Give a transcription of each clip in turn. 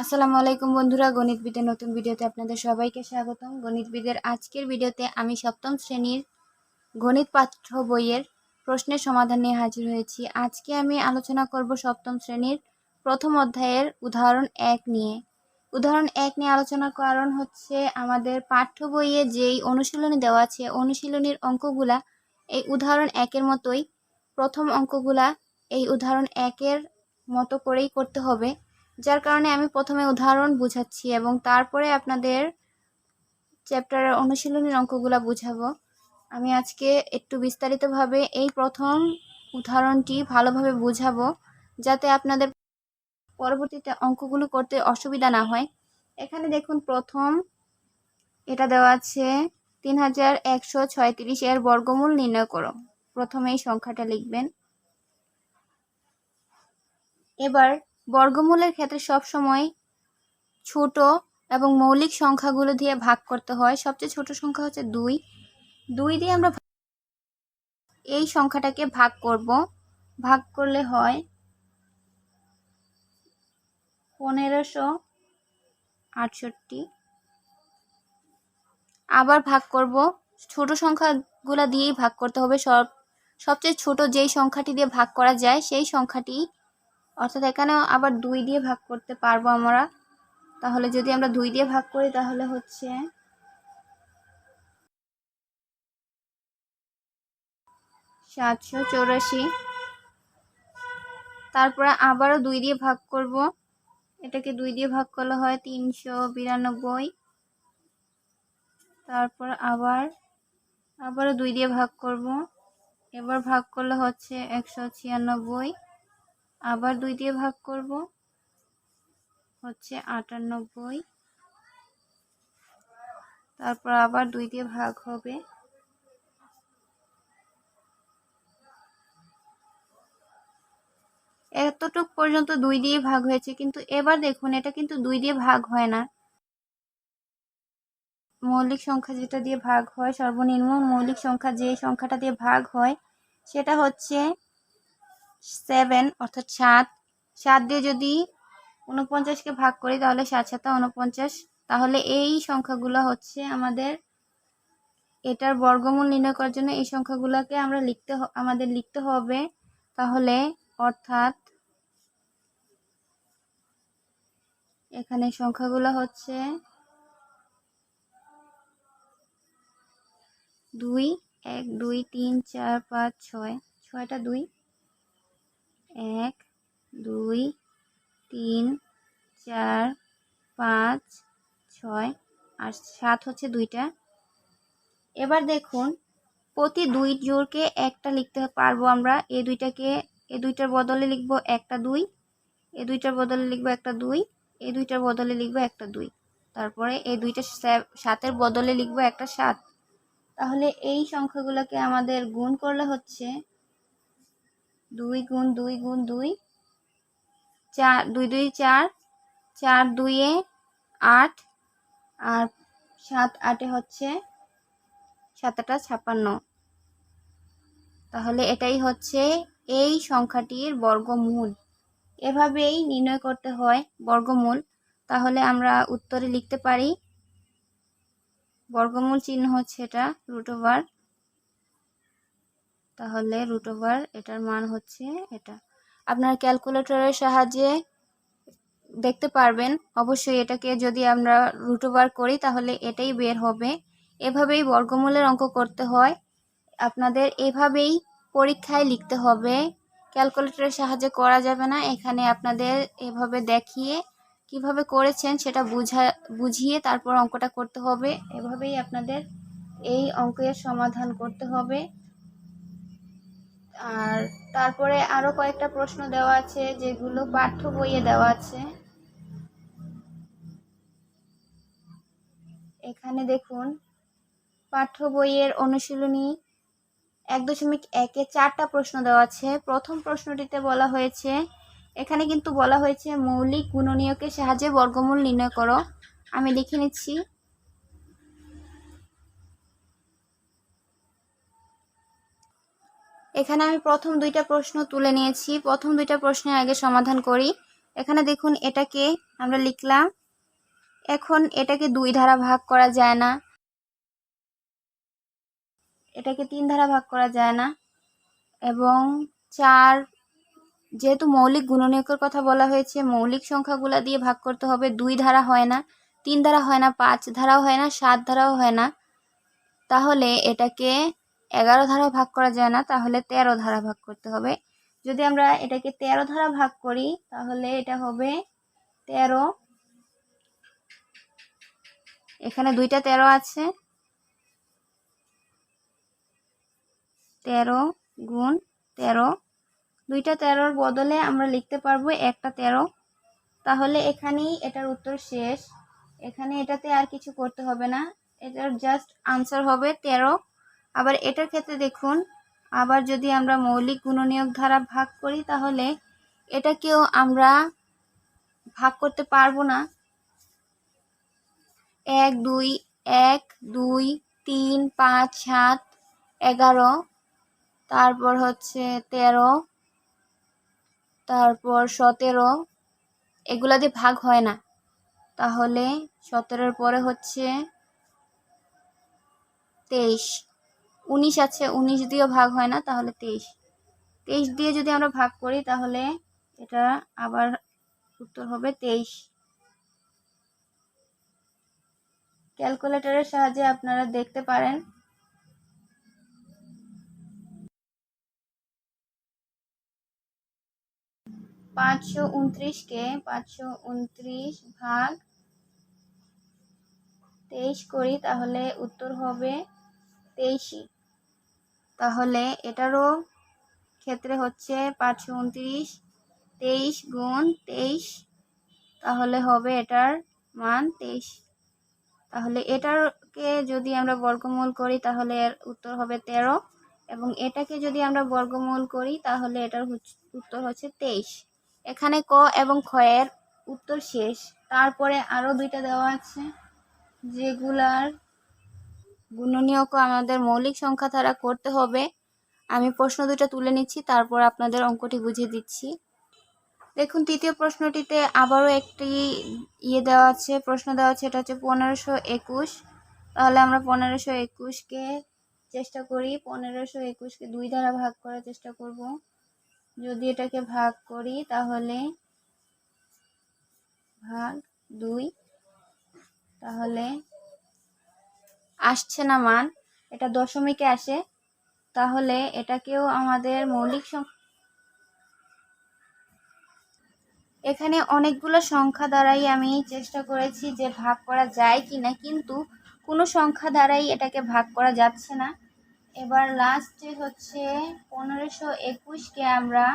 আসসালামু আলাইকুম বন্ধুরা গণিতবিদের নতুন ভিডিওতে আপনাদের সবাইকে স্বাগতম। গণিতবিদের আজকের ভিডিওতে আমি সপ্তম শ্রেণির গণিত পাঠ্য বইয়ের প্রশ্নের সমাধান নিয়ে হাজির হয়েছি। আজকে আমি আলোচনা করব সপ্তম শ্রেণির প্রথম অধ্যায়ের উদাহরণ এক নিয়ে। উদাহরণ এক নিয়ে আলোচনার কারণ হচ্ছে আমাদের পাঠ্য বইয়ে যেই অনুশীলনী দেওয়া আছে, অনুশীলনীর অঙ্কগুলা, এই উদাহরণ একের মতোই। প্রথম অঙ্কগুলা এই উদাহরণ একের মতো করেই করতে হবে। যার কারণে আমি প্রথমে উদাহরণ বুঝাচ্ছি এবং তারপরে আপনাদের চ্যাপ্টারের অনুশীলনীর অঙ্কগুলো বুঝাবো। আমি আজকে একটু বিস্তারিতভাবে এই প্রথম উদাহরণটি ভালোভাবে বুঝাবো, যাতে আপনাদের পরবর্তীতে অঙ্কগুলো করতে অসুবিধা না হয়। এখানে দেখুন, প্রথম এটা দেওয়া আছে, তিন হাজার একশো ছয়ত্রিশ এর বর্গমূল নির্ণয় করো। প্রথমে এই সংখ্যাটা লিখবেন। এবার বর্গমূলের ক্ষেত্রে সব সময় ছোট এবং মৌলিক সংখ্যাগুলো দিয়ে ভাগ করতে হয়। সবচেয়ে ছোট সংখ্যা হচ্ছে দুই। দুই দিয়ে আমরা এই সংখ্যাটাকে ভাগ করব। ভাগ করলে হয় পনেরোশো আটষট্টি। আবার ভাগ করব। ছোট সংখ্যাগুলো দিয়েই ভাগ করতে হবে। সব, সবচেয়ে ছোট যেই সংখ্যাটি দিয়ে ভাগ করা যায়, সেই সংখ্যাটি অর্থাৎ এখানেও আবার দুই দিয়ে ভাগ করতে পারব আমরা। তাহলে যদি আমরা দুই দিয়ে ভাগ করি, তাহলে হচ্ছে সাতশো চৌরাশি। তারপরে আবারও দুই দিয়ে ভাগ করব। এটাকে দুই দিয়ে ভাগ করলে হয় তিনশো বিরানব্বই। তারপর আবার, আবারও দুই দিয়ে ভাগ করব। এবার ভাগ করলে হচ্ছে একশো ছিয়ানব্বই। আবার দুই দিয়ে ভাগ করব। হচ্ছে আটানব্বই। তারপর আবার দুই দিয়ে ভাগ হবে। এতটুক পর্যন্ত দুই দিয়ে ভাগ হয়েছে, কিন্তু এবার দেখুন, এটা কিন্তু দুই দিয়ে ভাগ হয় না। মৌলিক সংখ্যা যেটা দিয়ে ভাগ হয়, সর্বনিম্ন মৌলিক সংখ্যা যে সংখ্যাটা দিয়ে ভাগ হয়, সেটা হচ্ছে সেভেন অর্থাৎ সাত। সাত দিয়ে যদি উনপঞ্চাশকে ভাগ করি, তাহলে সাত সাতা উনপঞ্চাশ তাহলে এই সংখ্যাগুলো হচ্ছে আমাদের এটার বর্গমূল নির্ণয় করার জন্য এই সংখ্যাগুলোকে আমরা লিখতে আমাদের লিখতে হবে। তাহলে অর্থাৎ এখানে সংখ্যাগুলো হচ্ছে দুই, এক, দুই, তিন, চার, পাঁচ, ছয়। ছয়টা দুই। এক, দুই, তিন, চার, পাঁচ, ছয় আর সাত হচ্ছে দুইটা। এবার দেখুন, প্রতি দুই জোরকে একটা লিখতে পারব আমরা। এ দুইটাকে, এ দুইটার বদলে লিখব একটা দুই, এ দুইটার বদলে লিখব একটা দুই এই দুইটার বদলে লিখব একটা দুই। তারপরে এই দুইটা সাতের বদলে লিখব একটা সাত। তাহলে এই সংখ্যাগুলোকে আমাদের গুণ করলে হচ্ছে দুই গুণ দুই গুণ দুই, চার, দুই দুই চার চার দুইয়ে আট, আর সাত আটে হচ্ছে সাত আটা ছাপান্ন তাহলে এটাই হচ্ছে এই সংখ্যাটির বর্গমূল। এভাবেই নির্ণয় করতে হয় বর্গমূল। তাহলে আমরা উত্তরে লিখতে পারি, বর্গমূল চিহ্ন হচ্ছে এটা রুট ওভার তাহলে রুট ওভার এটার মান হচ্ছে এটা। আপনার ক্যালকুলেটরের সাহায্যে দেখতে পারবেন, অবশ্যই এটাকে যদি আমরা রুট ওভার করি তাহলে এটাই বের হবে। এভাবেই বর্গমূলের অঙ্ক করতে হয়। আপনাদের এভাবেই পরীক্ষায় লিখতে হবে। ক্যালকুলেটরের সাহায্যে করা যাবে না। এখানে আপনাদের এভাবে দেখিয়ে কীভাবে করেছেন সেটা বুঝা, বুঝিয়ে তারপর অঙ্কটা করতে হবে। এভাবেই আপনাদের এই অঙ্কের সমাধান করতে হবে। আর তারপরে আরও কয়েকটা প্রশ্ন দেওয়া আছে, যেগুলো পাঠ্য বইয়ে দেওয়া আছে। এখানে দেখুন, পাঠ্য বইয়ের অনুশীলনী এক দশমিক একে চারটা প্রশ্ন দেওয়া আছে। প্রথম প্রশ্নটিতে বলা হয়েছে, এখানে কিন্তু বলা হয়েছে মৌলিক গুণনীয়কের সাহায্যে বর্গমূল নির্ণয় করো। আমি লিখে নিচ্ছি। এখানে আমি প্রথম দুইটা প্রশ্ন তুলে নিয়েছি। প্রথম দুইটা প্রশ্নের আগে সমাধান করি। এখানে দেখুন, এটাকে আমরা লিখলাম, এখন এটাকে দুই ধারা ভাগ করা যায় না। এটাকে তিন ধারা ভাগ করা যায় না। এবং চার, যেহেতু মৌলিক গুণনীয়কের কথা বলা হয়েছে, মৌলিক সংখ্যাগুলা দিয়ে ভাগ করতে হবে। দুই ধারা হয় না, তিন ধারা হয় না, পাঁচ ধারাও হয় না, সাত ধারাও হয় না। তাহলে এটাকে এগারো ধারা ভাগ করা যায় না, তাহলে তেরো ধারা ভাগ করতে হবে। যদি আমরা এটাকে তেরো ধারা ভাগ করি, তাহলে এটা হবে তেরো। এখানে দুইটা তেরো আছে। তেরো গুণ তেরো। দুইটা তেরোর বদলে আমরা লিখতে পারব একটা তেরো। তাহলে এখানেই এটার উত্তর শেষ। এখানে এটাতে আর কিছু করতে হবে না। এটার জাস্ট আনসার হবে তেরো। আবার এটার ক্ষেত্রে দেখুন, আবার যদি আমরা মৌলিক গুণনীয়ক ধারা ভাগ করি, তাহলে এটাকেও আমরা ভাগ করতে পারব না। এক, দুই এক, দুই, তিন, পাঁচ, সাত, এগারো, তারপর হচ্ছে তেরো, তারপর সতেরো, এগুলা দিয়ে ভাগ হয় না। তাহলে সতেরোর পরে হচ্ছে তেইশ। উনিশ আছে, উনিশ দিয়েও ভাগ হয় না, তাহলে তেইশ। তেইশ দিয়ে যদি আমরা ভাগ করি, তাহলে এটা আবার উত্তর হবে তেইশ। ক্যালকুলেটরের সাহায্যে আপনারা দেখতে পারেন। পাঁচশো উনত্রিশকে পাঁচশো উনত্রিশ ভাগ তেইশ করি, তাহলে উত্তর হবে তেইশই। তাহলে এটারও ক্ষেত্রে হচ্ছে পাঁচশো উনত্রিশ, তেইশ গুণ তেইশ, তাহলে হবে এটার মান তেইশ। তাহলে এটারকে যদি আমরা বর্গমূল করি, তাহলে এর উত্তর হবে তেরো এবং এটাকে যদি আমরা বর্গমূল করি, তাহলে এটার উত্তর হচ্ছে তেইশ। এখানে ক এবং ক্ষয়ের উত্তর শেষ। তারপরে আরও দুইটা দেওয়া আছে, যেগুলার গুণনীয়ক আমাদের মৌলিক সংখ্যা দ্বারা করতে হবে। আমি প্রশ্ন দুটো তুলে নিচ্ছি, তারপর আপনাদের অঙ্কটি বুঝিয়ে দিচ্ছি। দেখুন, তৃতীয় প্রশ্নটিতে আবারও একটি ইয়ে দেওয়া আছে, প্রশ্ন দেওয়া আছে, এটা হচ্ছে পনেরোশো একুশ। তাহলে আমরা পনেরোশো একুশকে চেষ্টা করি, পনেরোশো একুশকে দুই দ্বারা ভাগ করার চেষ্টা করব। যদি এটাকে ভাগ করি, তাহলে ভাগ দুই, তাহলে আসছে না মান, এটা দশমিকে আসে, তাহলে এটাকেও আমাদের মৌলিক এখানে অনেকগুলো সংখ্যা দ্বারাই আমি চেষ্টা করেছি যে ভাগ করা যায় কি না কিন্তু কোনো সংখ্যা দ্বারাই এটাকে ভাগ করা যাচ্ছে না। এবার লাস্টে হচ্ছে পনেরোশো একুশকে আমরা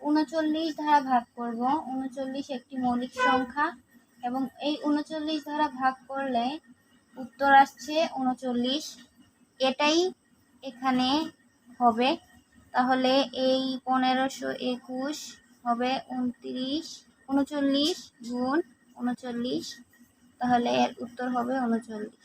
উনচল্লিশ ধারা ভাগ করব। উনচল্লিশ একটি মৌলিক সংখ্যা এবং এই উনচল্লিশ ধারা ভাগ করলে উত্তর আসছে উনচল্লিশ। এটাই এখানে হবে। তাহলে এই পনেরোশো একুশ হবে উনত্রিশ, উনচল্লিশ গুণ উনচল্লিশ। তাহলে এর উত্তর হবে উনচল্লিশ।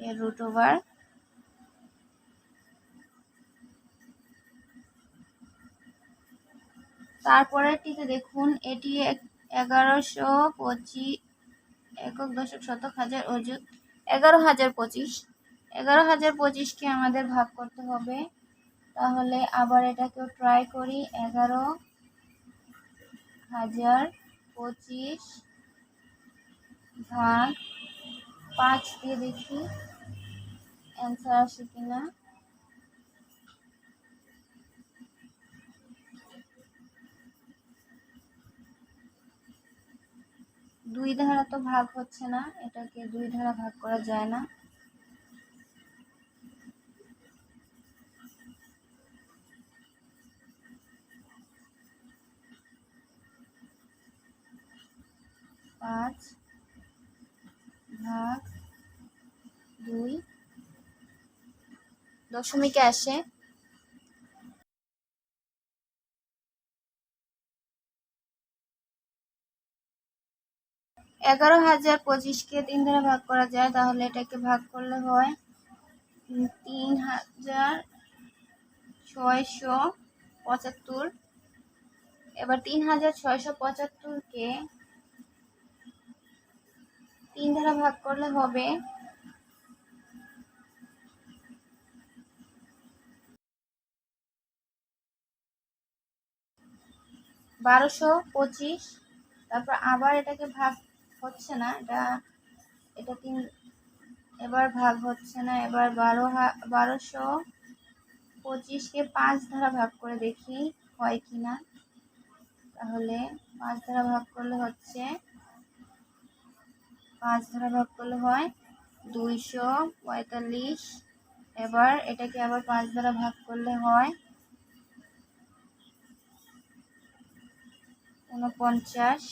এর রুট ওভার তারপরেরটিতে দেখুন, এটি এগারোশো পঁচিশ একক দশক শতক হাজার অযুত এগারো হাজার পঁচিশ। এগারো হাজার পঁচিশকে আমাদের ভাগ করতে হবে। তাহলে আবার এটাকেও ট্রাই করি। এগারো হাজার পঁচিশ ভাগ পাঁচ দিয়ে দেখি। অ্যান্সার আসে কিনা? দুই ধারা তো ভাগ হচ্ছে না, এটাকে দুই ধারা ভাগ করা যায় না। পাঁচ ভাগ দুই দশমিকে আসে এগারো হাজার পঁচিশকে তিন দ্বারা ভাগ করা যায়, তাহলে এটাকে ভাগ করলে হয় তিন হাজার ছয়শো পঁচাত্তর। এবার তিন হাজার ছয়শো পঁচাত্তরকে তিন দ্বারা ভাগ করলে হবে বারোশো পঁচিশ। তারপর আবার এটাকে ভাগ হচ্ছে না, এটা এটা তিন, এবার ভাগ হচ্ছে না, এবার বারো বারোশো পঁচিশকে পাঁচ ধারা ভাগ করে দেখি হয় কি না। তাহলে পাঁচ ধারা ভাগ করলে হচ্ছে, পাঁচ ধারা ভাগ করলে হয় দুইশো পঁয়তাল্লিশ। এবার এটাকে আবার পাঁচ দ্বারা ভাগ করলে হয় উনপঞ্চাশ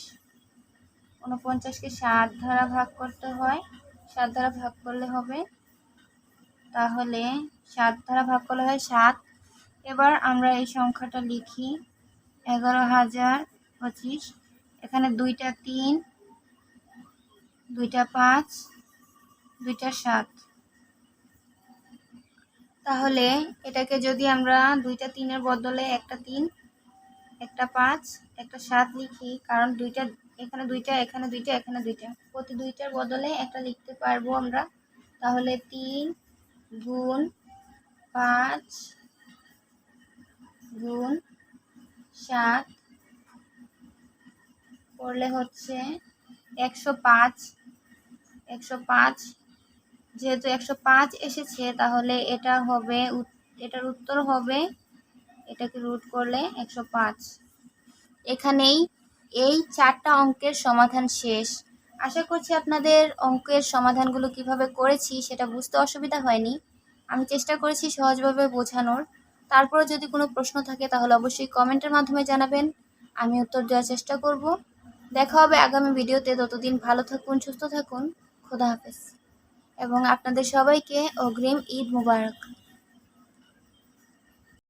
উনপঞ্চাশকে সাত ধারা ভাগ করতে হয়। সাত ধারা ভাগ করলে হবে, তাহলে সাত ধারা ভাগ করলে হয় সাত। এবার আমরা এই সংখ্যাটা লিখি, এগারো হাজার পঁচিশ। এখানে দুইটা তিন, দুইটা পাঁচ, দুইটা সাত। তাহলে এটাকে যদি আমরা দুইটা তিনের বদলে একটা তিন, একটা পাঁচ, একটা সাত লিখি, কারণ দুইটা এখানে দুইটা এখানে দুইটা এখানে দুইটা। প্রতি দুইটার বদলে একটা লিখতে পারব আমরা। তাহলে তিন গুণ পাঁচ গুণ সাত করলে হচ্ছে একশো পাঁচ। একশো পাঁচ, যেহেতু একশো পাঁচ এসেছে, তাহলে এটা হবে এটার উত্তর হবে, এটাকে রুট করলে একশো পাঁচ। এখানেই এই চারটা অঙ্কের সমাধান শেষ। আশা করছি আপনাদের অঙ্কের সমাধানগুলো কীভাবে করেছি সেটা বুঝতে অসুবিধা হয়নি। আমি চেষ্টা করেছি সহজভাবে বোঝানোর। তারপরে যদি কোনো প্রশ্ন থাকে তাহলে অবশ্যই কমেন্টের মাধ্যমে জানাবেন। আমি উত্তর দেওয়ার চেষ্টা করব। দেখা হবে আগামী ভিডিওতে। ততদিন ভালো থাকুন, সুস্থ থাকুন। খোদা হাফেজ। এবং আপনাদের সবাইকে অগ্রিম ঈদ মুবারক।